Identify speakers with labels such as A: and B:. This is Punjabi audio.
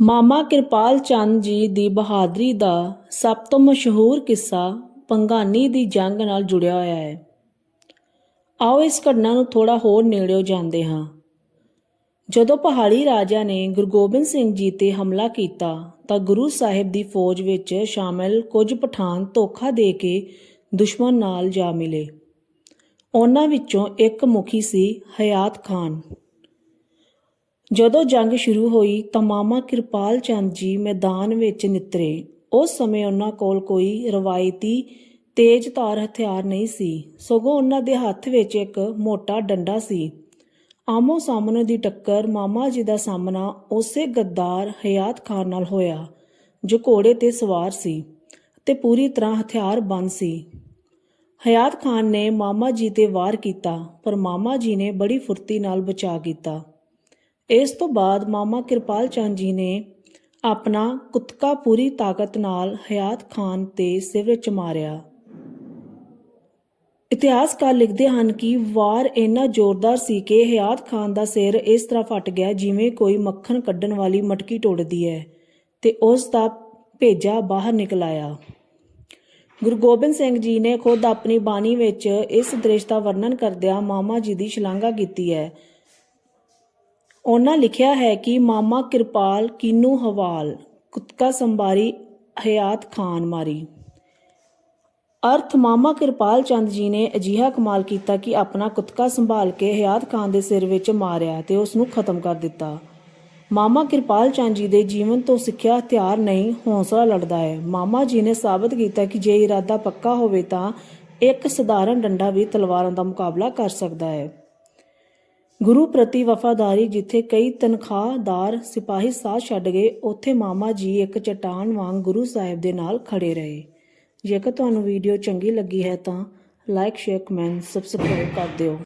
A: ਮਾਮਾ ਕਿਰਪਾਲ ਚੰਦ ਜੀ ਦੀ ਬਹਾਦਰੀ ਦਾ ਸਭ ਤੋਂ ਮਸ਼ਹੂਰ ਕਿੱਸਾ ਪੰਗਾਨੀ ਦੀ ਜੰਗ ਨਾਲ ਜੁੜਿਆ ਹੋਇਆ ਹੈ। ਆਓ ਇਸ ਘਟਨਾ ਨੂੰ ਥੋੜਾ ਹੋਰ ਨੇੜਿਓਂ ਜਾਂਦੇ ਹਾਂ। ਜਦੋਂ ਪਹਾੜੀ ਰਾਜਾ ਨੇ ਗੁਰੂ ਗੋਬਿੰਦ ਸਿੰਘ ਜੀ ਤੇ ਹਮਲਾ ਕੀਤਾ, ਤਾਂ ਗੁਰੂ ਸਾਹਿਬ ਦੀ ਫੌਜ ਵਿੱਚ ਸ਼ਾਮਲ ਕੁਝ ਪਠਾਨ ਧੋਖਾ ਦੇ ਕੇ ਦੁਸ਼ਮਣ ਨਾਲ ਜਾ ਮਿਲੇ। ਉਹਨਾਂ ਵਿੱਚੋਂ ਇੱਕ ਮੁਖੀ ਸੀ ਹਯਾਤ ਖਾਨ। ਜਦੋਂ ਜੰਗ ਸ਼ੁਰੂ ਹੋਈ ਤਾਂ ਮਾਮਾ ਕਿਰਪਾਲ ਚੰਦ ਜੀ ਮੈਦਾਨ ਵਿੱਚ ਨਿਤਰੇ। ਉਸ ਸਮੇਂ ਉਹਨਾਂ ਕੋਲ ਕੋਈ ਰਵਾਇਤੀ ਤੇਜ਼ ਧਾਰ ਹਥਿਆਰ ਨਹੀਂ ਸੀ। ਸਗੋਂ ਉਹਨਾਂ ਦੇ ਹੱਥ ਵਿੱਚ ਇੱਕ ਮੋਟਾ ਡੰਡਾ ਸੀ। ਆਮੋ ਸਾਹਮਣੇ ਦੀ ਟੱਕਰ ਮਾਮਾ ਜੀ ਦਾ ਸਾਹਮਣਾ ਉਸੇ ਗੱਦਾਰ ਹਯਾਤ ਖਾਨ ਨਾਲ ਹੋਇਆ, ਜੋ ਘੋੜੇ ਤੇ ਸਵਾਰ ਸੀ ਤੇ ਪੂਰੀ ਤਰ੍ਹਾਂ ਹਥਿਆਰਬੰਦ ਸੀ। ਹਯਾਤ ਖਾਨ ਨੇ ਮਾਮਾ ਜੀ ਤੇ ਵਾਰ ਕੀਤਾ, ਪਰ ਮਾਮਾ ਜੀ ਨੇ ਬੜੀ ਫੁਰਤੀ ਨਾਲ ਬਚਾ ਕੀਤਾ। ਇਸ ਤੋਂ ਬਾਅਦ ਮਾਮਾ ਕਿਰਪਾਲ ਚੰਦ ਜੀ ਨੇ ਆਪਣਾ ਕੁੱਤਕਾ ਪੂਰੀ ਤਾਕਤ ਨਾਲ ਹਯਾਤ ਖਾਨ ਤੇ ਸਿਰ ਵਿੱਚ ਮਾਰਿਆ। ਇਤਿਹਾਸਕਾਰ ਲਿਖਦੇ ਹਨ ਕਿ ਵਾਰ ਇੰਨਾ ਜ਼ੋਰਦਾਰ ਸੀ ਕਿ ਹਯਾਤ ਖਾਨ ਦਾ ਸਿਰ ਇਸ ਤਰ੍ਹਾਂ ਫਟ ਗਿਆ ਜਿਵੇਂ ਕੋਈ ਮੱਖਣ ਕੱਢਣ ਵਾਲੀ ਮਟਕੀ ਟੁੱਟਦੀ ਹੈ ਤੇ ਉਸ ਦਾ ਭੇਜਾ ਬਾਹਰ ਨਿਕਲ ਆਇਆ। ਗੁਰੂ ਗੋਬਿੰਦ ਸਿੰਘ ਜੀ ਨੇ ਖੁਦ ਆਪਣੀ ਬਾਣੀ ਵਿੱਚ ਇਸ ਦ੍ਰਿਸ਼ ਦਾ ਵਰਣਨ ਕਰਦਿਆਂ ਮਾਮਾ ਜੀ ਦੀ ਸ਼ਲਾਘਾ ਕੀਤੀ ਹੈ। ਉਹਨਾਂ ਲਿਖਿਆ ਹੈ ਕਿ ਮਾਮਾ ਕਿਰਪਾਲ ਕਿਨੂੰ ਹਵਾਲ, ਕੁਤਕਾ ਸੰਬਾਰੀ ਹਯਾਤ ਖਾਨ ਮਾਰੀ। ਅਰਥ, ਮਾਮਾ ਕਿਰਪਾਲ ਚੰਦ ਜੀ ਨੇ ਅਜੀਹਾ ਕਮਾਲ ਕੀਤਾ ਕਿ ਆਪਣਾ ਕੁਤਕਾ ਸੰਭਾਲ ਕੇ ਹਯਾਤ ਖਾਨ ਦੇ ਸਿਰ ਵਿੱਚ ਮਾਰਿਆ ਤੇ ਉਸ ਨੂੰ ਖਤਮ ਕਰ ਦਿੱਤਾ। ਮਾਮਾ ਕਿਰਪਾਲ ਚੰਦ ਜੀ ਦੇ ਜੀਵਨ ਤੋਂ ਸਿੱਖਿਆ ਹਥਿਆਰ ਨਹੀਂ, ਹੌਸਲਾ ਲੜਦਾ ਹੈ। ਮਾਮਾ ਜੀ ਨੇ ਸਾਬਤ ਕੀਤਾ ਕਿ ਜੇ ਇਰਾਦਾ ਪੱਕਾ ਹੋਵੇ ਤਾਂ ਇੱਕ ਸਧਾਰਨ ਡੰਡਾ ਵੀ ਤਲਵਾਰਾਂ ਦਾ ਮੁਕਾਬਲਾ ਕਰ ਸਕਦਾ ਹੈ। ਗੁਰੂ ਪ੍ਰਤੀ ਵਫਾਦਾਰੀ ਜਿੱਥੇ ਕਈ ਤਨਖਾਹਦਾਰ ਸਿਪਾਹੀ ਸਾਥ ਛੱਡ ਗਏ, ਉੱਥੇ ਮਾਮਾ ਜੀ ਇੱਕ ਚਟਾਨ ਵਾਂਗ ਗੁਰੂ ਸਾਹਿਬ ਦੇ ਨਾਲ ਖੜੇ ਰਹੇ। ਜੇਕਰ ਤੁਹਾਨੂੰ ਵੀਡੀਓ ਚੰਗੀ ਲੱਗੀ ਹੈ ਤਾਂ ਲਾਈਕ ਸ਼ੇਅਰ ਕਮੈਂਟ ਸਬਸਕ੍ਰਾਈਬ ਕਰ ਦਿਓ।